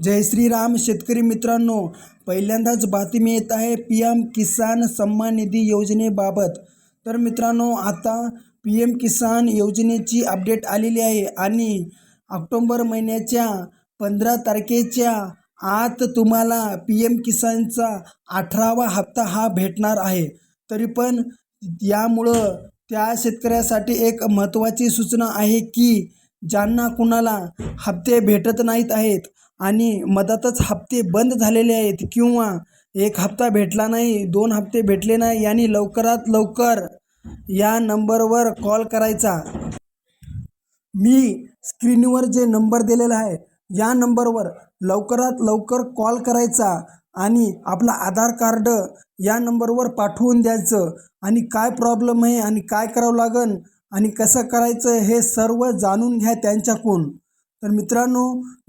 जय श्रीराम शेतकरी मित्रांनो पहिल्यांदाच बातमी येत आहे पी एम किसान सन्मान निधी योजनेबाबत. तर मित्रांनो आता पी एम किसान योजनेची अपडेट आलेली आहे आणि ऑक्टोंबर महिन्याच्या पंधरा तारखेच्या आत तुम्हाला पी एम किसानचा अठरावा हप्ता हा भेटणार आहे. तरी पण यामुळं त्या शेतकऱ्यासाठी एक महत्त्वाची सूचना आहे की ज्यांना कुणाला हप्ते भेटत नाहीत आहेत आणि मधातच हप्ते बंद झालेले आहेत किंवा एक हप्ता भेटला नाही दोन हप्ते भेटले नाही यांनी लवकरात लवकर या नंबरवर कॉल करायचा. मी स्क्रीनवर जे नंबर दिलेला आहे या नंबरवर लवकरात लवकर कॉल करायचा आणि आपला आधार कार्ड या नंबरवर पाठवून द्यायचं आणि काय प्रॉब्लेम आहे आणि काय करावं लागन आणि कसं करायचं हे सर्व जाणून घ्या त्यांच्याकडून. तर मित्रांनो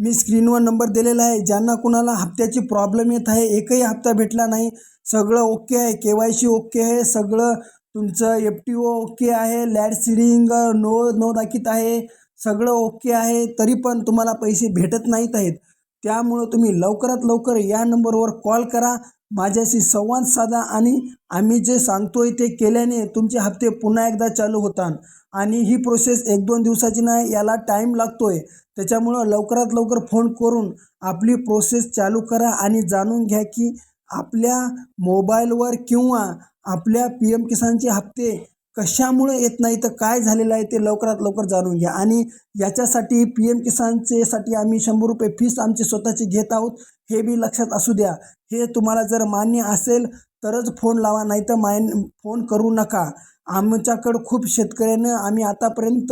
मी स्क्रीनवर नंबर दिलेला आहे. ज्यांना कुणाला हप्त्याची प्रॉब्लेम येत आहे एकही हप्ता भेटला नाही. सगळं ओके आहे. के वाय सी ओके आहे. सगळं तुमचं एफ टी ओ ओके आहे. लॅड सिडिंग नो नो दाखीत आहे. सगळं ओके आहे. तरी पण तुम्हाला पैसे भेटत नाहीत आहेत. त्यामुळं तुम्ही लवकरात लवकर या नंबरवर कॉल करा. माझ्याशी संवाद साधा आणि आम्ही जे सांगतोय ते केल्याने तुमचे हप्ते पुन्हा एकदा चालू होतात. आणि ही प्रोसेस एक दोन दिवसाची नाही याला टाईम लागतोय. त्याच्यामुळं लवकरात लवकर फोन करून आपली प्रोसेस चालू करा आणि जाणून घ्या की आपल्या मोबाईलवर किंवा आपल्या पी एम किसानचे हप्ते कशामुळे येत नाही तर काय झालेलं आहे ते लवकरात लवकर जाणून घ्या. आणि याच्यासाठी पी एम किसानचे साठी आम्ही शंभर रुपये फीस आमची स्वतःची घेत आहोत हे बी लक्षात असू द्या. हे तुम्हाला जर मान्य असेल तरच फोन लावा नाही तर माय फोन करू नका. आमच्याकडं खूप शेतकऱ्यानं आम्ही आतापर्यंत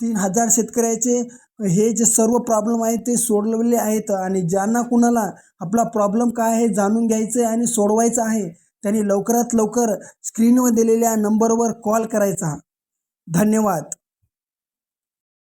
तीन हजार शेतकऱ्याचे हे जे सर्व प्रॉब्लेम आहेत ते सोडवलेले आहेत. आणि ज्यांना कुणाला आपला प्रॉब्लेम काय आहे जाणून घ्यायचं आहे आणि सोडवायचं आहे त्यांनी लवकरात लवकर स्क्रीनवर दिलेल्या नंबरवर कॉल करायचा. धन्यवाद.